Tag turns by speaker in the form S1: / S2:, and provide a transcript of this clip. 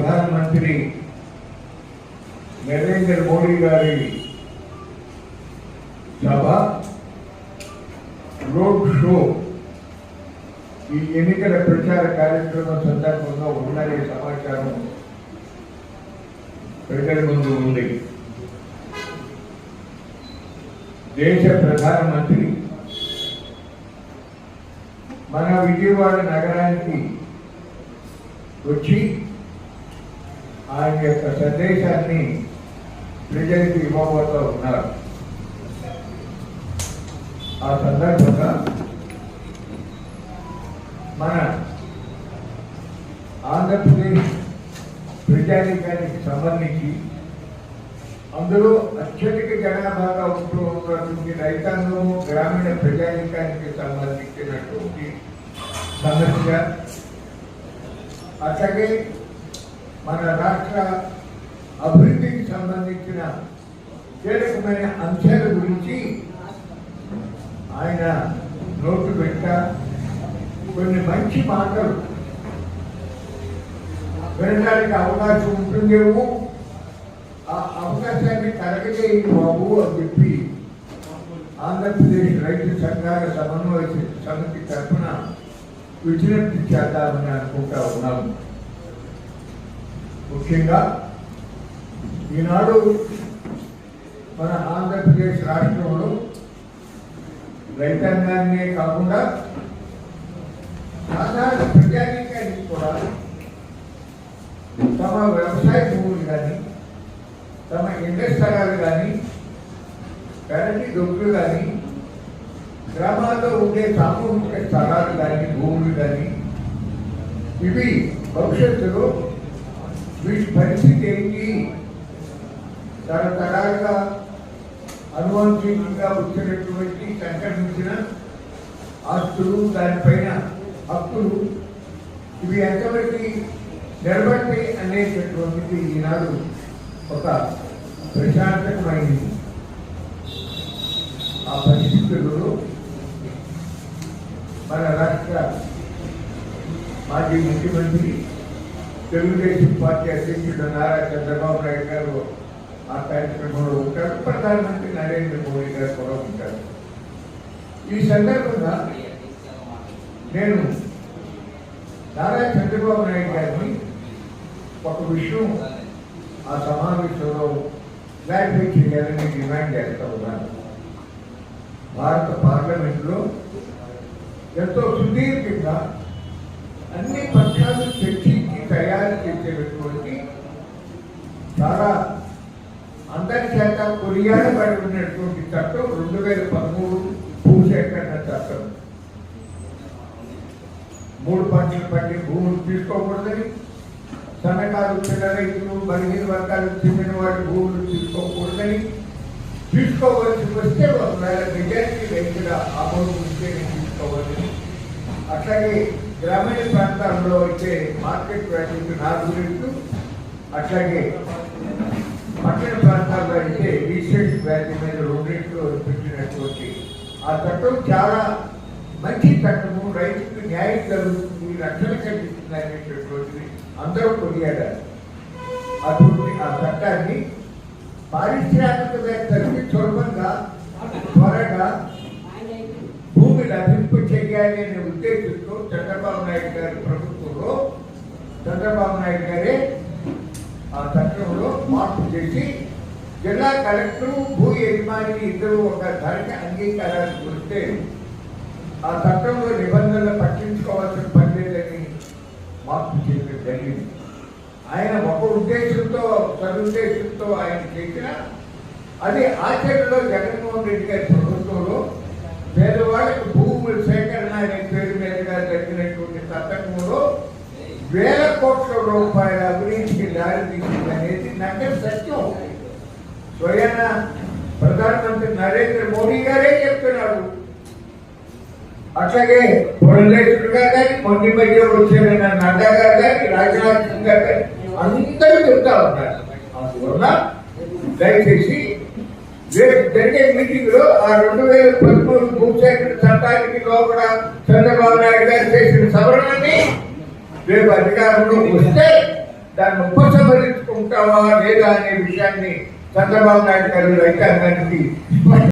S1: ప్రధానమంత్రి నరేంద్ర మోడీ గారి సభ రోడ్ షో ఈ ఎన్నికల ప్రచార కార్యక్రమం సందర్భంగా ఉన్నది సమాచారం ప్రజల ముందు ఉంది దేశ ప్రధానమంత్రి మన విజయవాడ నగరానికి వచ్చి आये सदेश प्रजी आंदर्भ मन आंध्र प्रदेश प्रजाधिका संबंधी अंदर अत्यधिक जनाभा रईतांग ग्रामीण प्रजाधिका संबंधी समस्या अटे మన రాష్ట్ర అభివృద్ధికి సంబంధించిన కీలకమైన అంశాల గురించి ఆయన నోటు పెట్ట కొన్ని మంచి మాటలు వినడానికి అవకాశం ఉంటుందేమో ఆ అవకాశాన్ని కలగజేయండి బాబు అని చెప్పి ఆంధ్రప్రదేశ్ రైతు సంఘాల సమన్వయ సమితి తరఫున విజ్ఞప్తి చేద్దామని అనుకుంటా ఉన్నాము ముఖ్యంగా ఈనాడు మన ఆంధ్రప్రదేశ్ రాష్ట్రంలో రైతాంగాన్నే కాకుండా సాధారణ ప్రజానీకాన్ని కూడా తమ వ్యవసాయ భూములు కానీ తమ ఇండ్ల స్థలాలు కానీ కరెంటీ దొక్కులు కానీ గ్రామాల్లో ఉండే సామూహిక స్థలాలు కానీ భూములు కానీ ఇవి భవిష్యత్తులో వీటి పరిస్థితి ఏంటి తరతరాలుగా అనువంశీయంగా వచ్చినటువంటి సంకటించిన ఆస్తులు దానిపైన హక్కులు ఇవి ఎంతవరకు నిలబడి అనేటటువంటిది ఈనాడు ఒక ప్రశాంతకమైనది ఆ పరిస్థితుల్లో మన రాష్ట్ర మాజీ ముఖ్యమంత్రి తెలుగుదేశం పార్టీ అధ్యక్షుడు నారా చంద్రబాబు నాయుడు గారు ఆ కార్యక్రమంలో ఉంటారు ప్రధానమంత్రి నరేంద్ర మోడీ గారు కూడా ఉంటారు ఈ సందర్భంగా నేను నారా చంద్రబాబు నాయుడు గారిని ఒక విషయం ఆ సమావేశంలో క్లారిఫై చేయాలని డిమాండ్ చేస్తూ ఉన్నాను భారత పార్లమెంట్లో ఎంతో సుదీర్ఘంగా అన్ని పక్షాలు చర్చించి చాలా అందరి అంతర్చేత కొరియాడబడి ఉన్నటువంటి చట్టం రెండు వేల పదమూడు భూసేకరణ చట్టం మూడు పంటలు పట్టి భూములు తీసుకోకూడదని సన్నకాలు చిన్న రైతులు బలహీన వర్గాలకు చెందిన వాటి భూములు తీసుకోకూడదని తీసుకోవలసి వస్తే ఒకవేళ మెజారిటీ రైతుల అమలు ఉంటే తీసుకోవాలని అట్లాగే గ్రామీణ ప్రాంతాల్లో అయితే మార్కెట్ వాల్యూకి నాలుగు రేట్లు అట్లాగే పట్టణ ప్రాంతాల్లో అయితే రీసెంట్ వ్యాధి మీద రెండింటిలో పెట్టినటువంటి ఆ చట్టం చాలా మంచి చట్టము రైతుకు న్యాయం జరుగుతుంది రక్షణ కల్పిస్తుంది అనేటటువంటిది అందరూ కొనియాడారు అటువంటి ఆ చట్టాన్ని పారిశ్రామికవేత్తలకి సులభంగా త్వరగా భూమి లభింపు చెయ్యాలి అనే ఉద్దేశంతో చంద్రబాబు నాయుడు గారి ప్రభుత్వంలో చంద్రబాబు నాయుడు గారే ఆ చట్టంలో మార్పు చేసి జిల్లా కలెక్టర్ భూ యజమాని ఇద్దరు ఒక ధరకి అంగీకారాన్ని వస్తే ఆ చట్టంలో నిబంధనలు పట్టించుకోవాల్సిన పని లేదని మార్పు చేయడం జరిగింది ఆయన ఒక ఉద్దేశంతో సదుద్దేశంతో ఆయన చేసిన అది ఆచరణలో జగన్మోహన్ రెడ్డి గారి ప్రభుత్వంలో పేదవాళ్ళకి భూములు వేల కోట్ల రూపాయల అభివృద్ధికి దారి తీసింది అనేది నగ్గర సత్యం స్వయన ప్రధానమంత్రి నరేంద్ర మోడీ గారే చెప్తున్నారు అట్లాగే పొరలేశ్వరుడు గారు కానీ మొండి మధ్య వచ్చిన నడ్డా గారు కానీ రాజ్నాథ్ సింగ్ గారు కానీ అందరూ చెప్తా ఉంటారు అందువల్ల దయచేసి రేపు జరిగే మీటింగ్ లో ఆ రెండు వేల పదమూడు భూసేకరణ చట్టానికి లోపల చంద్రబాబు నాయుడు గారు చేసిన సవరణని రేపు అధికారంలో వస్తే దాన్ని ఉపసంహరించుకుంటావా లేదా అనే విషయాన్ని చంద్రబాబు నాయుడు గారు రైతాంగానికి